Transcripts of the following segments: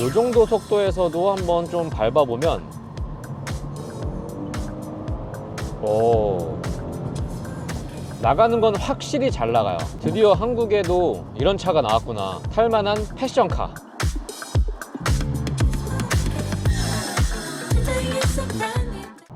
이 정도 속도에서도 한번 좀 밟아보면. 오. 나가는 건 확실히 잘 나가요. 드디어 한국에도 이런 차가 나왔구나. 탈만한 패션카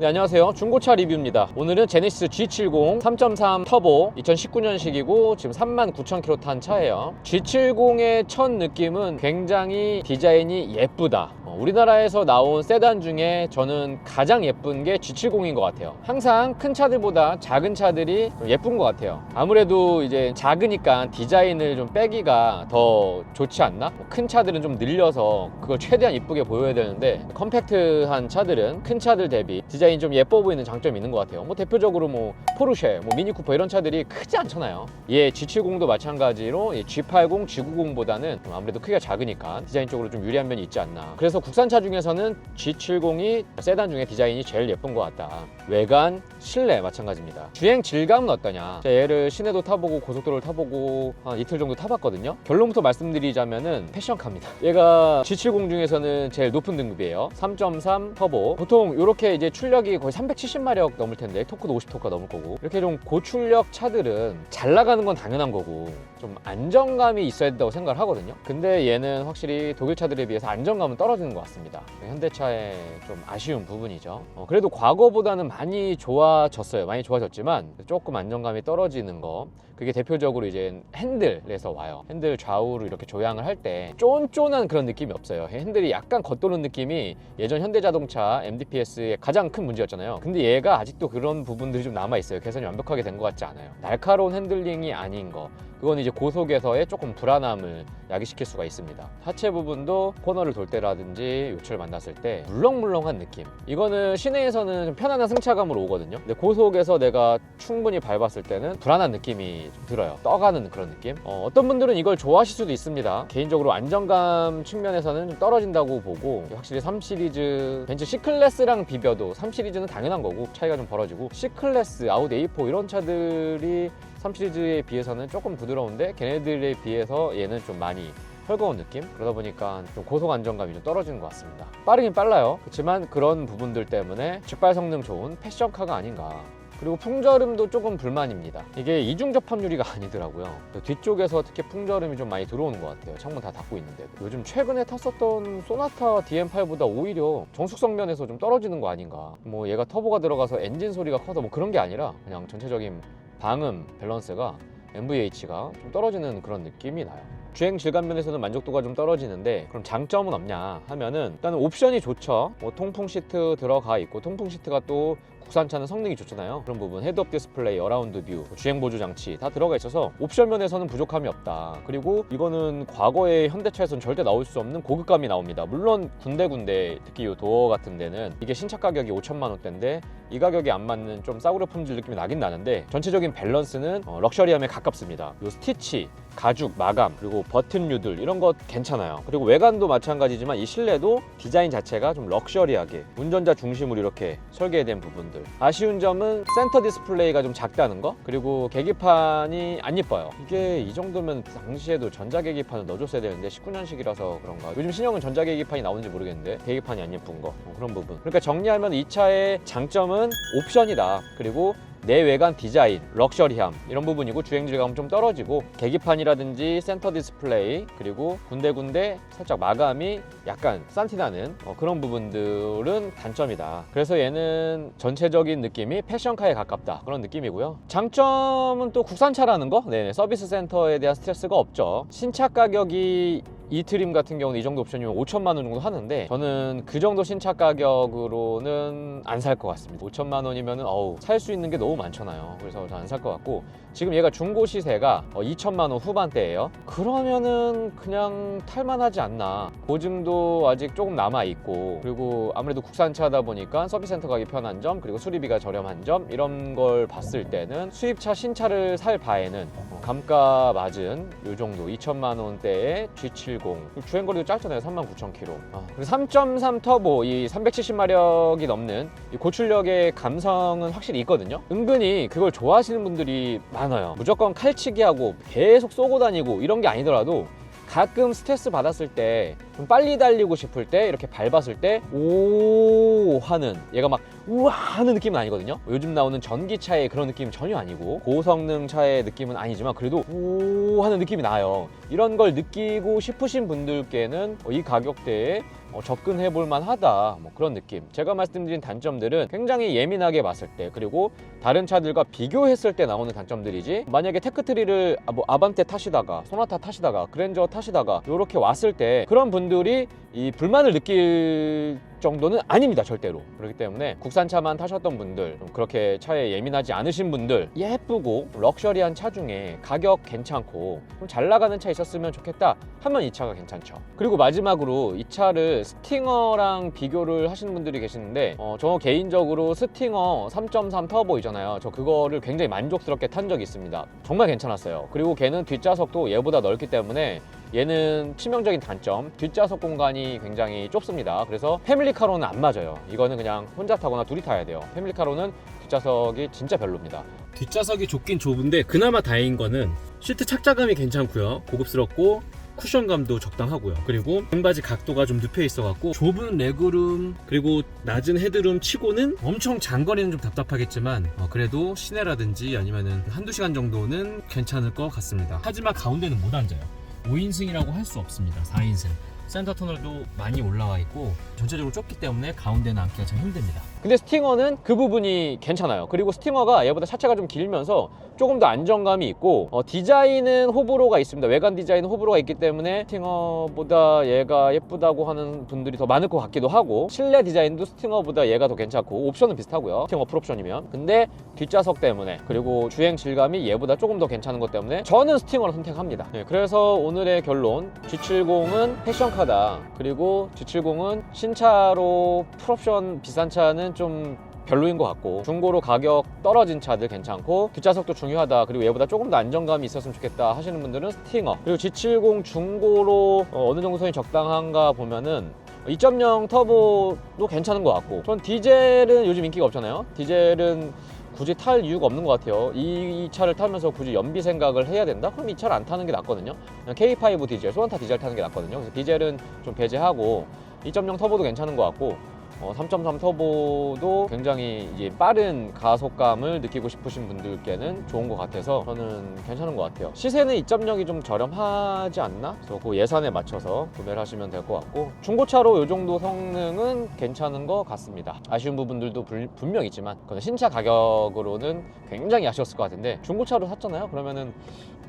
네, 안녕하세요. 중고차 리뷰입니다. 오늘은 제네시스 G70 3.3 터보 2019년식이고 지금 39,000km 탄 차예요. G70의 첫 느낌은 굉장히 디자인이 예쁘다. 어, 우리나라에서 나온 세단 중에 저는 가장 예쁜 게 G70인 것 같아요. 항상 큰 차들보다 작은 차들이 좀 예쁜 것 같아요. 아무래도 이제 작으니까 디자인을 좀 빼기가 더 좋지 않나? 뭐큰 차들은 좀 늘려서 그걸 최대한 이쁘게 보여야 되는데 컴팩트한 차들은 큰 차들 대비 디자인 좀 예뻐 보이는 장점이 있는 것 같아요. 뭐 대표적으로 뭐 포르쉐, 뭐 미니쿠퍼 이런 차들이 크지 않잖아요. 얘 G70도 마찬가지로 이 G80, G90보다는 아무래도 크기가 작으니까 디자인 쪽으로 좀 유리한 면이 있지 않나. 그래서 국산차 중에서는 G70이 세단 중에 디자인이 제일 예쁜 것 같다. 외관, 실내 마찬가지입니다. 주행 질감은 어떠냐? 얘를 시내도 타보고 고속도로를 타보고 한 이틀 정도 타봤거든요. 결론부터 말씀드리자면은 패션카입니다. 얘가 G70 중에서는 제일 높은 등급이에요. 3.3 터보. 보통 이렇게 이제 출력 이 거의 370마력 넘을 텐데 토크도 50토크가 넘을 거고 이렇게 좀 고출력 차들은 잘 나가는 건 당연한 거고 좀 안정감이 있어야 된다고 생각을 하거든요. 근데 얘는 확실히 독일 차들에 비해서 안정감은 떨어지는 것 같습니다. 현대차의 좀 아쉬운 부분이죠. 어, 그래도 과거보다는 많이 좋아졌어요. 많이 좋아졌지만 조금 안정감이 떨어지는 거. 그게 대표적으로 이제 핸들에서 와요. 핸들 좌우로 이렇게 조향을 할 때 쫀쫀한 그런 느낌이 없어요. 핸들이 약간 겉도는 느낌이 예전 현대자동차 MDPS의 가장 큰 문제였잖아요. 근데 얘가 아직도 그런 부분들이 좀 남아 있어요. 개선이 완벽하게 된 것 같지 않아요. 날카로운 핸들링이 아닌 거. 그건 이제 고속에서의 조금 불안함을 야기시킬 수가 있습니다. 하체 부분도 코너를 돌 때라든지 요철을 만났을 때 물렁물렁한 느낌. 이거는 시내에서는 좀 편안한 승차감으로 오거든요. 근데 고속에서 내가 충분히 밟았을 때는 불안한 느낌이 좀 들어요. 떠가는 그런 느낌. 어, 떤 분들은 이걸 좋아하실 수도 있습니다. 개인적으로 안정감 측면에서는 좀 떨어진다고 보고 확실히 3 시리즈 벤츠 C 클래스랑 비벼도 3 시리즈는 당연한 거고 차이가 좀 벌어지고 C 클래스, 아우디 A4 이런 차들이 3 시리즈에 비해서는 조금 부드러운데 걔네들에 비해서 얘는 좀 많이 헐거운 느낌? 그러다 보니까 좀 고속 안정감이 좀 떨어지는 것 같습니다. 빠르긴 빨라요. 그렇지만 그런 부분들 때문에 직발 성능 좋은 패션카가 아닌가. 그리고 풍절음도 조금 불만입니다. 이게 이중 접합유리가 아니더라고요. 뒤쪽에서 특히 풍절음이 좀 많이 들어오는 것 같아요. 창문 다 닫고 있는데도. 요즘 최근에 탔었던 소나타 DM8보다 오히려 정숙성 면에서 좀 떨어지는 거 아닌가. 뭐 얘가 터보가 들어가서 엔진 소리가 커서 뭐 그런 게 아니라 그냥 전체적인 방음 밸런스가 MVH가 좀 떨어지는 그런 느낌이 나요. 주행 질감 면에서는 만족도가 좀 떨어지는데 그럼 장점은 없냐 하면은 일단은 옵션이 좋죠. 뭐 통풍 시트 들어가 있고 통풍 시트가 또 국산차는 성능이 좋잖아요. 그런 부분 헤드업 디스플레이, 어라운드 뷰, 주행 보조 장치 다 들어가 있어서 옵션 면에서는 부족함이 없다. 그리고 이거는 과거의 현대차에서는 절대 나올 수 없는 고급감이 나옵니다. 물론 군데군데 특히 이 도어 같은 데는 이게 신차 가격이 5천만 원대인데 이 가격에 안 맞는 좀 싸구려 품질 느낌이 나긴 나는데 전체적인 밸런스는 어, 럭셔리함에 가깝습니다. 이 스티치, 가죽, 마감, 그리고 버튼류들 이런 것 괜찮아요. 그리고 외관도 마찬가지지만 이 실내도 디자인 자체가 좀 럭셔리하게 운전자 중심으로 이렇게 설계된 부분들. 아쉬운 점은 센터 디스플레이가 좀 작다는 거. 그리고 계기판이 안 예뻐요. 이게 이 정도면 당시에도 전자 계기판을 넣어줬어야 되는데 19년식이라서 그런가. 요즘 신형은 전자 계기판이 나오는지 모르겠는데 계기판이 안 예쁜 거 어, 그런 부분. 그러니까 정리하면 이 차의 장점은 옵션이다. 그리고 내외관 디자인, 럭셔리함 이런 부분이고 주행 질감은 좀 떨어지고 계기판이라든지 센터 디스플레이 그리고 군데군데 살짝 마감이 약간 싼티나는 어, 그런 부분들은 단점이다. 그래서 얘는 전체적인 느낌이 패션카에 가깝다 그런 느낌이고요. 장점은 또 국산차라는 거, 네, 서비스 센터에 대한 스트레스가 없죠. 신차 가격이 이 트림 같은 경우는 이 정도 옵션이면 5천만 원 정도 하는데 저는 그 정도 신차 가격으로는 안 살 것 같습니다. 5천만 원이면은 어우 살 수 있는 게 너무 많잖아요. 그래서 안 살 것 같고 지금 얘가 중고 시세가 어, 2천만 원 후반대예요. 그러면은 그냥 탈만하지 않나. 보증도 아직 조금 남아 있고 그리고 아무래도 국산차다 보니까 서비스 센터 가기 편한 점 그리고 수리비가 저렴한 점 이런 걸 봤을 때는 수입차 신차를 살 바에는 어, 감가 맞은 요 정도 2천만 원대의 G70 주행거리도 짧잖아요 39,000km 아, 그리고 3.3 터보 이 370마력이 넘는 이 고출력의 감성은 확실히 있거든요. 은근히 그걸 좋아하시는 분들이 많아요. 무조건 칼치기 하고 계속 쏘고 다니고 이런 게 아니더라도 가끔 스트레스 받았을 때 좀 빨리 달리고 싶을 때 이렇게 밟았을 때 오 하는 얘가 막 우와 하는 느낌은 아니거든요. 요즘 나오는 전기차의 그런 느낌은 전혀 아니고 고성능 차의 느낌은 아니지만 그래도 오 하는 느낌이 나요. 이런 걸 느끼고 싶으신 분들께는 이 가격대에 어, 접근해 볼 만하다 뭐 그런 느낌. 제가 말씀드린 단점들은 굉장히 예민하게 봤을 때 그리고 다른 차들과 비교했을 때 나오는 단점들이지. 만약에 테크트리를 아, 뭐 아반떼 타시다가 소나타 타시다가 그랜저 타시다가 이렇게 왔을 때 그런 분들이 이 불만을 느낄 정도는 아닙니다 절대로. 그렇기 때문에 국산차만 타셨던 분들 좀 그렇게 차에 예민하지 않으신 분들 예쁘고 럭셔리한 차 중에 가격 괜찮고 좀 잘 나가는 차 있었으면 좋겠다 하면 이 차가 괜찮죠. 그리고 마지막으로 이 차를 스팅어랑 비교를 하시는 분들이 계시는데 어, 저 개인적으로 스팅어 3.3 터보 있잖아요. 저 그거를 굉장히 만족스럽게 탄 적이 있습니다. 정말 괜찮았어요. 그리고 걔는 뒷좌석도 얘보다 넓기 때문에 얘는 치명적인 단점. 뒷좌석 공간이 굉장히 좁습니다. 그래서 패밀리카로는 안 맞아요. 이거는 그냥 혼자 타거나 둘이 타야 돼요. 패밀리카로는 뒷좌석이 진짜 별로입니다. 뒷좌석이 좁긴 좁은데 그나마 다행인 거는 시트 착자감이 괜찮고요. 고급스럽고 쿠션감도 적당하고요. 그리고 등받이 각도가 좀 눕혀 있어 갖고 좁은 레그룸 그리고 낮은 헤드룸 치고는 엄청 장거리는 좀 답답하겠지만 어, 그래도 시내라든지 아니면은 한두 시간 정도는 괜찮을 것 같습니다. 하지만 가운데는 못 앉아요 5인승이라고 할 수 없습니다. 4인승. 센터 터널도 많이 올라와 있고 전체적으로 좁기 때문에 가운데는 앉기가 참 힘듭니다 근데 스팅어는 그 부분이 괜찮아요. 그리고 스팅어가 얘보다 차체가 좀 길면서 조금 더 안정감이 있고 어, 디자인은 호불호가 있습니다. 외관 디자인은 호불호가 있기 때문에 스팅어보다 얘가 예쁘다고 하는 분들이 더 많을 것 같기도 하고 실내 디자인도 스팅어보다 얘가 더 괜찮고 옵션은 비슷하고요. 스팅어 풀옵션이면 근데 뒷좌석 때문에 그리고 주행 질감이 얘보다 조금 더 괜찮은 것 때문에 저는 스팅어를 선택합니다. 네, 그래서 오늘의 결론 G70은 패션카다. 그리고 G70은 신차로 풀옵션 비싼 차는 좀 별로인 것 같고 중고로 가격 떨어진 차들 괜찮고 뒷좌석도 중요하다. 그리고 얘보다 조금 더 안정감이 있었으면 좋겠다 하시는 분들은 스팅어. 그리고 G70 중고로 어, 어느 정도 선이 적당한가 보면은 2.0 터보도 괜찮은 것 같고. 전 디젤은 요즘 인기가 없잖아요. 디젤은 굳이 탈 이유가 없는 것 같아요. 이, 이 차를 타면서 굳이 연비 생각을 해야 된다? 그럼 이 차를 안 타는 게 낫거든요. 그냥 K5 디젤, 소나타 디젤 타는 게 낫거든요. 그래서 디젤은 좀 배제하고 2.0 터보도 괜찮은 것 같고 어, 3.3 터보도 굉장히 이제 빠른 가속감을 느끼고 싶으신 분들께는 좋은 것 같아서 저는 괜찮은 것 같아요. 시세는 2.0이 좀 저렴하지 않나? 그래서 그 예산에 맞춰서 구매를 하시면 될 것 같고 중고차로 이 정도 성능은 괜찮은 것 같습니다. 아쉬운 부분들도 불- 분명 있지만 그건 신차 가격으로는 굉장히 아쉬웠을 것 같은데 중고차로 샀잖아요. 그러면은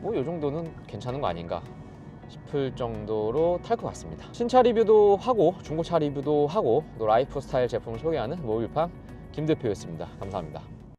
뭐 이 정도는 괜찮은 거 아닌가 싶을 정도로 탈 것 같습니다. 신차 리뷰도 하고 중고차 리뷰도 하고 또 라이프 스타일 제품을 소개하는 모빌팡 김대표였습니다. 감사합니다.